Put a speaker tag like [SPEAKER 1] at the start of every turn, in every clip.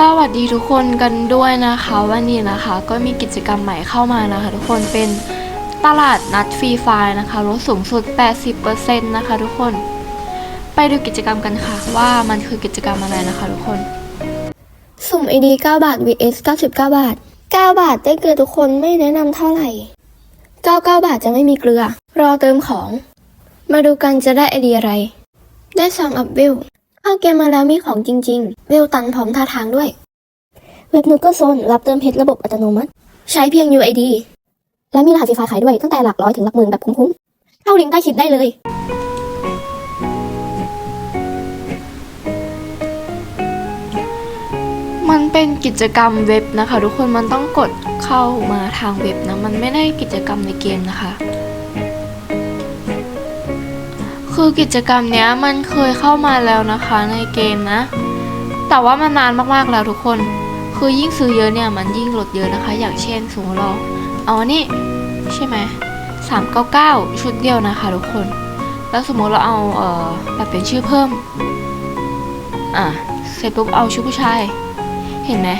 [SPEAKER 1] สวัสดีทุกคนกันด้วยนะคะ วันนี้นะคะก็มีกิจกรรมใหม่เข้ามานะคะ ทุกคนเป็นตลาดนัดฟรีไฟล์นะคะลดสูงสุด 80%นะคะทุกคนไปดูกิจกรรมกันค่ะว่ามันคือกิจกรรมอะไรนะคะทุกคน
[SPEAKER 2] สุ่ม ID 9 บาท vs 99 บาท 9 บาทได้เกลือทุกคนไม่แนะนำเท่าไหร่ 99 บาทจะไม่มีเกลือ รอเติมของ มาดูกันจะได้ ID อะไร ได้ซองอัพวิว เข้าเกมมาแล้วมีของจริงๆวิวตันพร้อมท่าทางด้วย เว็บนูก็โซนรับเติมเพชรระบบอัตโนมัติ ใช้เพียง UID และมีรหัสฟรีไฟล์ขายด้วยตั้งแต่หลักร้อยถึงหลักหมื่นแบบคุ้มๆ เข้าลิงก์ใต้คลิปได้เลย
[SPEAKER 1] มันเป็นกิจกรรมเว็บนะคะ ทุกคนมันต้องกดเข้ามาทางเว็บนะ มันไม่ได้กิจกรรมในเกมนะคะ คือกิจกรรมเนี้ยมันเคยเข้ามาแล้วนะคะในเกมนะ แต่ว่ามันนานมากๆแล้วทุกคน คือยิ่งซื้อเยอะเนี่ยมันยิ่งลดเยอะนะคะ อย่างเช่นสมมติเราเอาอันนี้ใช่ไหมสามเก้าเก้าชุดเดียวนะคะทุกคน แล้วสมมติเราเอาเอ่อแบบเป็นชื่อเพิ่ม อะเสร็จปุ๊บเอาชุดผู้ชาย เห็นไหม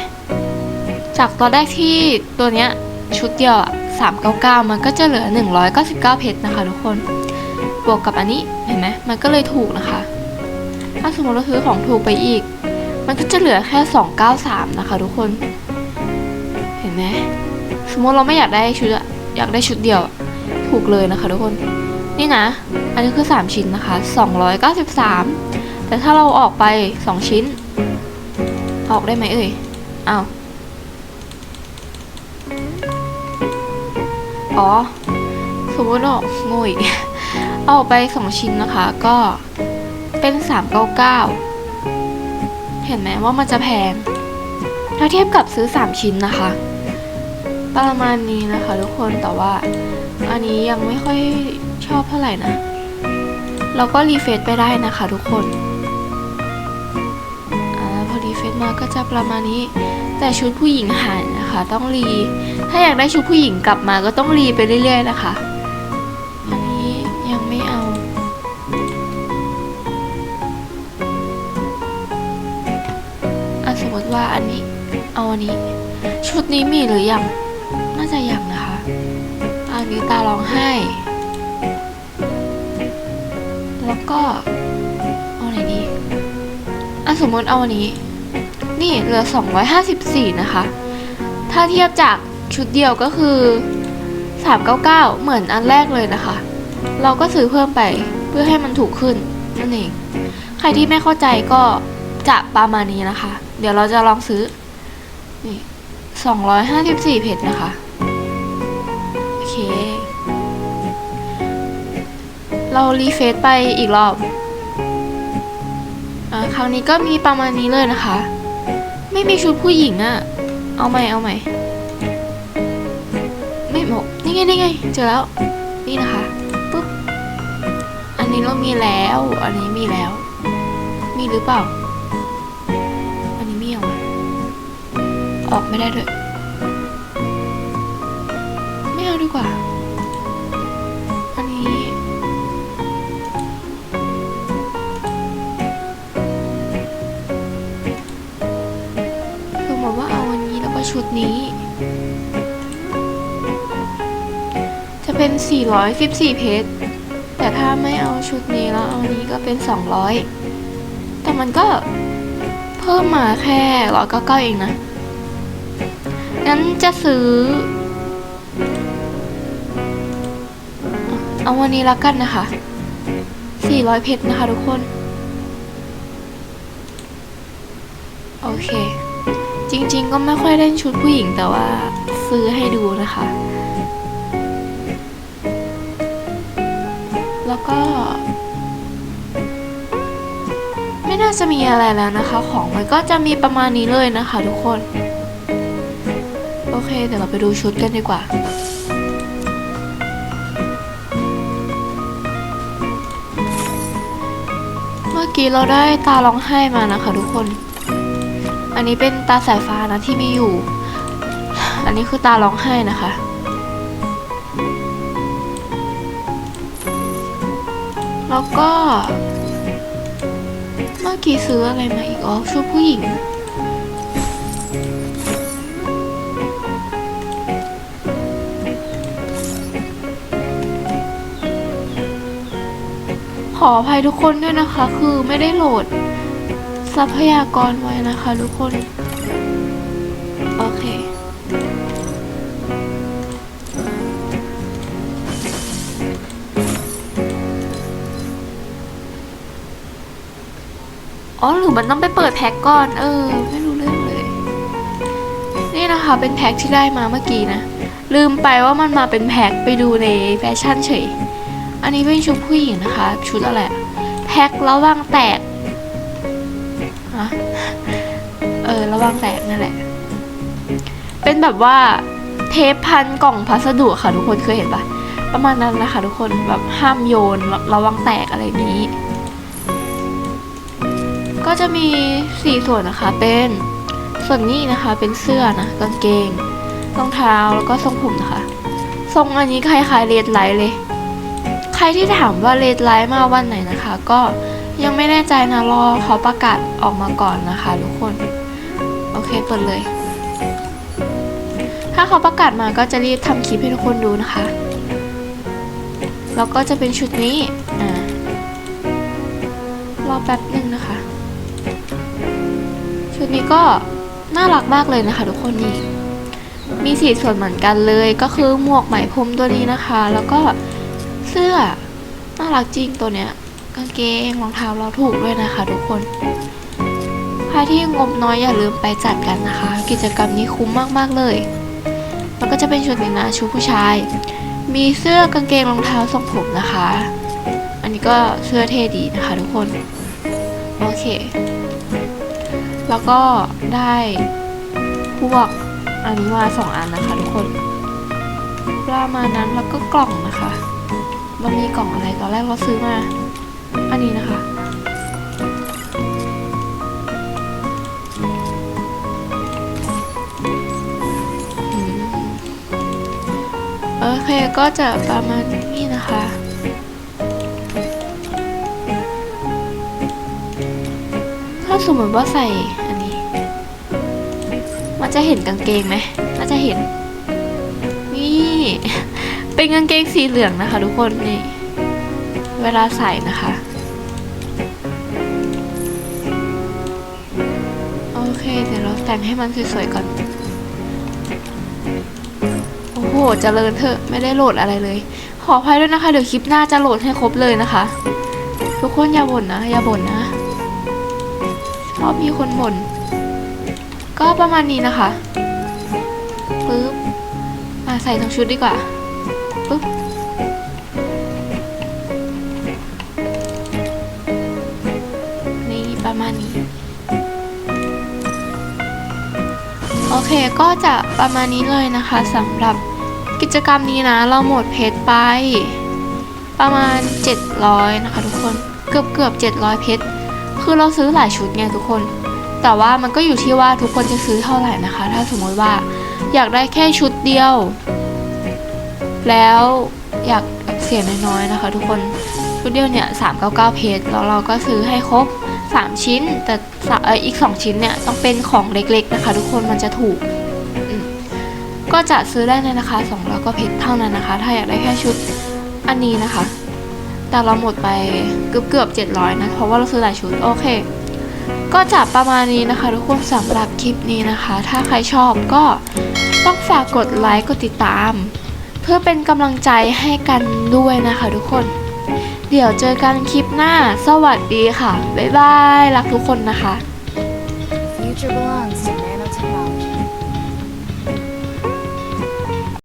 [SPEAKER 1] จากตอนแรกที่ตัวเนี้ยชุดเดียวอะ399 มันก็จะเหลือ 199 เพชรนะคะทุกคน บวกกับอันนี้เห็นไหมมันก็เลยถูกนะคะ ถ้าสมมติเราซื้อของถูกไปอีก มันก็จะเหลือแค่ 293 นะคะ ทุกคน เห็นไหมสมมติเราไม่อยากได้ชุดอยากได้ชุดเดียวถูกเลยนะคะทุกคน นี่นะ อันนี้คือ 3 ชิ้นนะคะ 293 แต่ถ้าเราออกไป 2 ชิ้น ออกได้ไหมเอ่ยอ้าวอ๋อ สมมติออกโง่อีก เอาอกไปสองชิ้นนะคะก็เป็นสามเก้าเก้าเห็นไหมว่ามันจะแพง ถ้าเทียบกับซื้อสามชิ้นนะคะ ประมาณนี้นะคะทุกคนแต่ว่า อันนี้ยังไม่ค่อยชอบเท่าไหร่นะ เราก็รีเฟซไปได้นะคะทุกคนอพอรีเฟซมาก็จะประมาณนี้แต่ชุดผู้หญิงหายนะคะ ต้องรี ถ้าอยากได้ชุดผู้หญิงกลับมาก็ต้องรีไปเรื่อย ๆ นะคะ ว่าอันนี้ เอาอันนี้ ชุดนี้มีหรือยัง น่าจะยังนะคะอันนี้ตาร้องไห้ แล้วก็ เอาไหนดีอะสมมติเอาอันนี้ นี่เหลือ 254 นะคะ ถ้าเทียบจากชุดเดียวก็คือ 399 เหมือนอันแรกเลยนะคะ เราก็ซื้อเพิ่มไปเพื่อให้มันถูกขึ้นนั่นเอง ใครที่ไม่เข้าใจก็ จะประมาณนี้นะคะ เดี๋ยวเราจะลองซื้อนี่254เพชรนะคะ โอเค เรารีเฟซไปอีกรอบอ่าคราวนี้ก็มีประมาณนี้เลยนะคะ ไม่มีชุดผู้หญิงอะเอาใหม่เอาใหม่ไม่หมกนี่ไงนี่ไงเจอแล้วนี่นะคะปุ๊บอันนี้เรามีแล้ว อันนี้มีแล้ว มีหรือเปล่า ออกไม่ได้ด้วย ไม่เอาดีกว่า อันนี้สมมติว่าเอาอันนี้แล้วก็ชุดนี้ จะเป็น 414 เพชรแต่ถ้าไม่เอาชุดนี้แล้วเอาอันนี้ก็เป็น 200 แต่มันก็เพิ่มมาแค่199เองนะ งั้นจะซื้อ เอาวันนี้แล้วกันนะคะ 400 เพชรนะคะทุกคน โอเค จริงๆก็ไม่ค่อยเล่นชุดผู้หญิงแต่ว่าซื้อให้ดูนะคะ แล้วก็ ไม่น่าจะมีอะไรแล้วนะคะ ของมันก็จะมีประมาณนี้เลยนะคะทุกคน โอเค เดี๋ยวเราไปดูชุดกันดีกว่า เมื่อกี้เราได้ตาร้องไห้มานะคะทุกคน อันนี้เป็นตาสายฟ้านะที่มีอยู่ อันนี้คือตาร้องไห้นะคะแล้วก็เมื่อกี้ซื้ออะไรมาอีกอ๋อชุดผู้หญิง ออภัยทุกคนด้วยนะคะ คือไม่ได้โหลด ทรัพยากรไว้นะคะทุกคน โอเคอ๋อหรือมันต้องไปเปิดแพ็กก่อน เออ ไม่รู้เรื่องเลย นี่นะคะเป็นแพ็กที่ได้มาเมื่อกี้นะ ลืมไปว่ามันมาเป็นแพ็กไปดูในแฟชั่นเฉย อันนี้เป็นชุดผู้หญิงนะคะ ชุดอะไรอะแพ็กระวังแตกฮะเออระวังแตกนั่นแหละ เป็นแบบว่าเทปพันกล่องพัสดุค่ะทุกคนเคยเห็นปะประมาณนั้นนะคะ ทุกคนแบบห้ามโยนระระวังแตกอะไรนี้ ก็จะมีสี่ส่วนนะคะ เป็นส่วนนี้นะคะ เป็นเสื้อนะกางเกงรองเท้าแล้วก็ทรงผมนะคะ ทรงอันนี้คล้ายๆเลดไลท์เลย ใครที่ถามว่าเลดไลท์มาวันไหนนะคะ ก็ยังไม่แน่ใจนะรอเขาประกาศออกมาก่อนนะคะ ทุกคน โอเคเปิดเลย ถ้าเขาประกาศมาก็จะรีบทำคลิปให้ทุกคนดูนะคะ แล้วก็จะเป็นชุดนี้อ่ารอแป๊บนึงนะคะ ชุดนี้ก็น่ารักมากเลยนะคะทุกคนนี่มีสีส่วนเหมือนกันเลยก็คือหมวกไหมพรมตัวนี้นะคะ แล้วก็ เสื้อ น่ารักจริงตัวเนี้ย กางเกงรองเท้าเราถูกด้วยนะคะ ทุกคน ใครที่งบน้อยอย่าลืมไปจัดกันนะคะ กิจกรรมนี้คุ้มมากๆเลยแล้วก็จะเป็นชุดนี้นะชุดผู้ชาย มีเสื้อกางเกงรองเท้าทรงผมนะคะ อันนี้ก็เสื้อเท่ดีนะคะ ทุกคน โอเค แล้วก็ได้พวกอันนี้มาสองอันนะคะ ทุกคนประมาณนั้นแล้วก็กล่องนะคะ มันมีกล่องอะไรตอนแรกเราซื้อมา อันนี้นะคะอืมโอเคก็จะประมาณนี้นะคะถ้าสมมติว่าใส่อันนี้ มันจะเห็นกางเกงไหมน่าจะเห็น เป็นกางเกงสีเหลืองนะคะทุกคนนี่เวลาใส่นะคะ โอเคเดี๋ยวเราแต่งให้มันสวยๆก่อน โอ้โหเจริญเถอะไม่ได้โหลดอะไรเลย ขออภัยด้วยนะคะ เดี๋ยวคลิปหน้าจะโหลดให้ครบเลยนะคะ ทุกคนอย่าบ่นนะ อย่าบ่นนะชอบมีคนบ่นก็ประมาณนี้นะคะปึ๊บอะใส่ทั้งชุดดีกว่า ปึ๊บนี่ประมาณนี้ โอเคก็จะประมาณนี้เลยนะคะสำหรับกิจกรรมนี้นะ เราหมดเพชรไป ประมาณ 700 นะคะทุกคนเกือบเกือบ700 เพชรคือเราซื้อหลายชุดไงทุกคน แต่ว่ามันก็อยู่ที่ว่าทุกคนจะซื้อเท่าไหร่นะคะ ถ้าสมมติว่าอยากได้แค่ชุดเดียว แล้วอยากเสียน้อยๆนะคะทุกคนชุดเดียวเนี่ย399เพจแล้วเราก็ซื้อให้ครบ 3 ชิ้น แต่อออีก 2 ชิ้นเนี่ยต้องเป็นของเล็กๆนะคะ ทุกคนมันจะถูก ก็จะซื้อได้ในราคา200ก็เพจเท่านั้นนะคะ ถ้าอยากได้แค่ชุดอันนี้นะคะ แต่เราหมดไปเกือบเกือบๆ700นะเพราะว่าเราซื้อหลายชุดโอเคก็จะประมาณนี้นะคะ ทุกคนสำหรับคลิปนี้นะคะ ถ้าใครชอบก็ต้องฝากกดไลค์กดติดตาม เพื่อเป็นกำลังใจให้กันด้วยนะคะทุกคน เดี๋ยวเจอกันคลิปหน้า สวัสดีค่ะ บ๊ายบาย รักทุกคนนะคะ
[SPEAKER 3] Future belongs to